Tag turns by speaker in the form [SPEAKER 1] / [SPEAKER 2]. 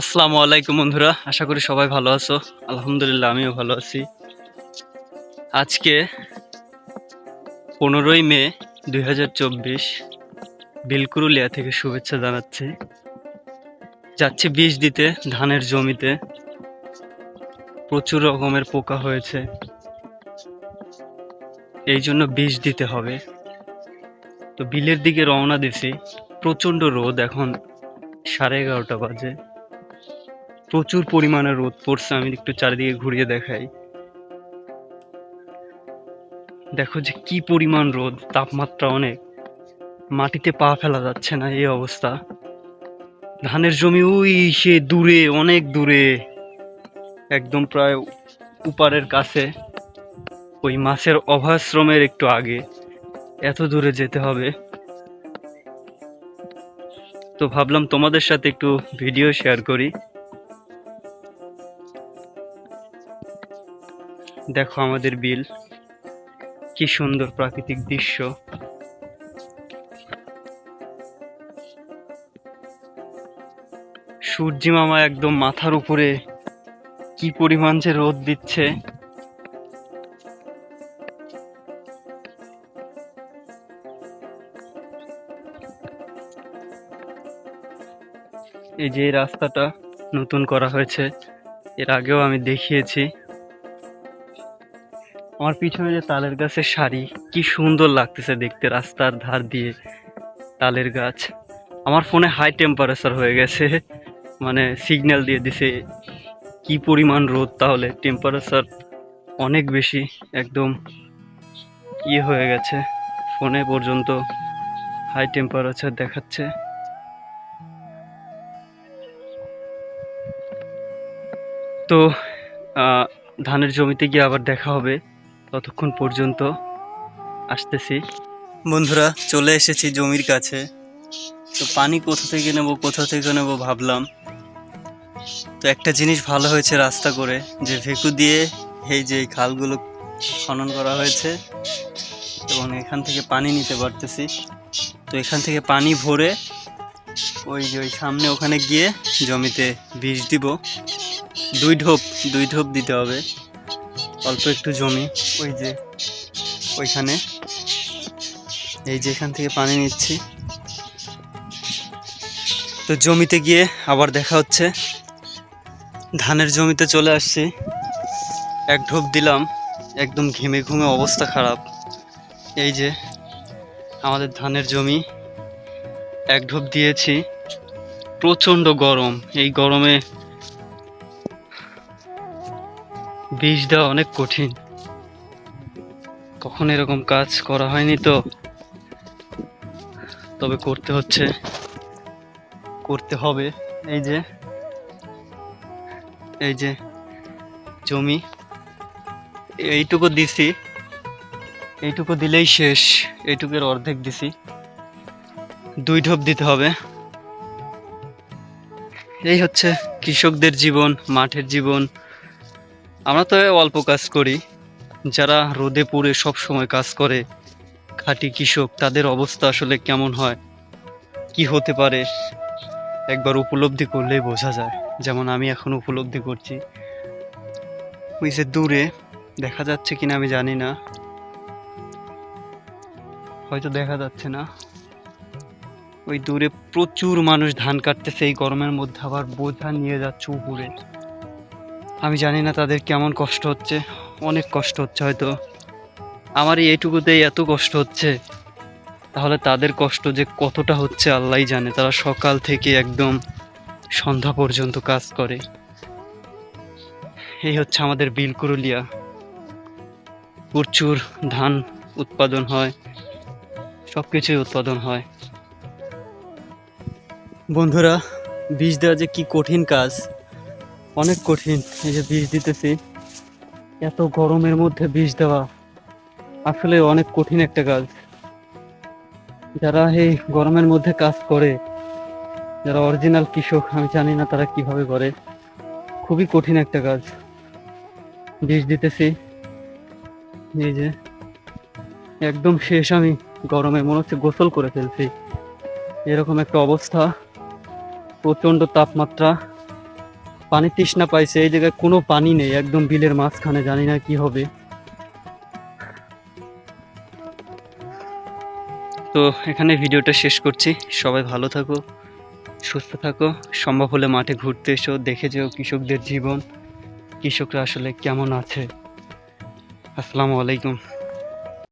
[SPEAKER 1] আসসালামু আলাইকুম বন্ধুরা, আশা করি সবাই ভালো আছো। আলহামদুলিল্লাহ, আমিও ভালো আছি। আজকে পনেরোই মে দুই হাজার চব্বিশ, বিলকুরুলিয়া থেকে শুভেচ্ছা জানাচ্ছি। যাচ্ছি বীজ দিতে, ধানের জমিতে। প্রচুর রকমের পোকা হয়েছে। এই জন্য বীজ দিতে হবে। তো বিলের দিকে রওনা দিছি। প্রচণ্ড রোদ এখন সাড়ে এগারোটা বাজে। প্রচুর পরিমাণে রোদ পড়ছে, আমি একটু চারিদিকে ঘুরিয়ে দেখাই। দেখো যে কি পরিমাণ রোদ, তাপমাত্রা অনেক। মাটিতে পা ফেলা যাচ্ছে না, এই অবস্থা। ধানের জমি ওই সে দূরে, অনেক দূরে। একদম প্রায় উপারের কাছে। ওই মাছের অভাশ্রমের একটু আগে। এত দূরে যেতে হবে। তো ভাবলাম তোমাদের সাথে একটু ভিডিও শেয়ার করি। দেখো আমাদের বিল। কি সুন্দর প্রাকৃতিক দৃশ্য। সূর্যি মামা একদম মাথার উপরে কি পরিমাণ যে রোদ দিচ্ছে। এই যে রাস্তাটা নতুন করা হয়েছে, এর আগেও আমি দেখিয়েছি। আমার পিছনে যে তালের গাছের সারি, কি সুন্দর লাগতেছে দেখতে রাস্তার ধার দিয়ে তালের গাছ। আমার ফোনে হাই টেম্পারেচার হয়ে গেছে মানে সিগন্যাল দিয়ে দিছে কি পরিমাণ রোদ তাহলে? টেম্পারেচার অনেক বেশি, একদম ইয়ে হয়ে গেছে। ফোনে পর্যন্ত হাই টেম্পারেচার দেখাচ্ছে। তো ধানের জমিতে গিয়ে আবার দেখা হবে। ততক্ষণ পর্যন্ত আসতেছি। বন্ধুরা, চলে এসেছি জমির কাছে। তো পানি কোথা থেকে নেব, কোথা থেকে নেব ভাবলাম। তো একটা জিনিস ভালো হয়েছে রাস্তা করে, যে ভেকু দিয়ে এই যে খালগুলো খনন করা হয়েছে এবং এখান থেকে পানি নিতে পারতেছি। তো এখান থেকে পানি ভরে ওই যে ওই সামনে ওখানে গিয়ে জমিতে বীজ দিব। দুই ঢোপ দুই ঢোপ দিতে হবে। অল্প একটু জমি, ওই যে ওইখানে। এই যে এখান থেকে পানি নিচ্ছি। তো জমিতে গিয়ে আবার দেখা হচ্ছে। ধানের জমিতে চলে আসছি। এক ঢোপ দিলাম, একদম ঘেমে ঘুমে অবস্থা খারাপ। এই যে, আমাদের ধানের জমি, এক ঢোপ দিয়েছি। প্রচণ্ড গরম, এই গরমে বীজ দেওয়া অনেক কঠিন। কখন এরকম কাজ করা হয়নি তো। তবে করতে হচ্ছে। করতে হবে, এই যে। এই যে জমি, এইটুকু দিছি। এইটুকু দিলেই শেষ, এইটুকুর অর্ধেক দিছি। দুই ঢোপ দিতে হবে। এই হচ্ছে কৃষকদের জীবন, মাঠের জীবন। আমরা তো অল্প কাজ করি। যারা রোদে পুড়ে সব সময় কাজ করে, খাঁটি কৃষক, তাদের অবস্থা আসলে কেমন হয়? কি হতে পারে? একবার উপলব্ধি করলেই বোঝা যায়। যেমন আমি এখন উপলব্ধি করছি। ওই যে দূরে দেখা যাচ্ছে কিনা আমি জানি না। হয়তো দেখা যাচ্ছে না। ওই দূরে প্রচুর মানুষ ধান কাটতেছে, এই গরমের মধ্যে আবার বোঝা নিয়ে যাচ্ছে উপরে। আমি জানি না তাদের কেমন কষ্ট হচ্ছে, অনেক কষ্ট হচ্ছে হয়তো। আমার এই এইটুকুতেই এত কষ্ট হচ্ছে। তাহলে তাদের কষ্ট যে কতটা হচ্ছে আল্লাহই জানে। তারা সকাল থেকে একদম সন্ধ্যা পর্যন্ত কাজ করে। এই হচ্ছে আমাদের বিলকুরুলিয়া প্রচুর ধান উৎপাদন হয় সব কিছুই উৎপাদন হয়। বন্ধুরা, বীজ দেওয়া যে কি কঠিন কাজ, অনেক কঠিন। এই যে বীজ দিতেছি, এত গরমের মধ্যে বীজ দেওয়া আসলে অনেক কঠিন একটা কাজ। যারা এই গরমের মধ্যে কাজ করে যারা অরিজিনাল কৃষক, আমি জানি না তারা কীভাবে করে। খুবই কঠিন একটা কাজ। বিষ দিতেছি। এই যে, একদম শেষ আমি গরমে, মনে হচ্ছে গোসল করে ফেলছি। এরকম একটা অবস্থা। প্রচণ্ড তাপমাত্রা। পানি তৃষ্ণা পাইছে, এই জায়গায় কোনো পানি নেই, একদম বিলের মাঝখানে, জানি না কি হবে। তো এখানে ভিডিওটা শেষ করছি। সবাই ভালো থাকো। সুস্থ থাকো। সম্ভব হলে মাঠে ঘুরতে এসো, দেখে যেও কৃষকদের জীবন। কৃষকরা আসলে কেমন আছে? আসসালামু আলাইকুম।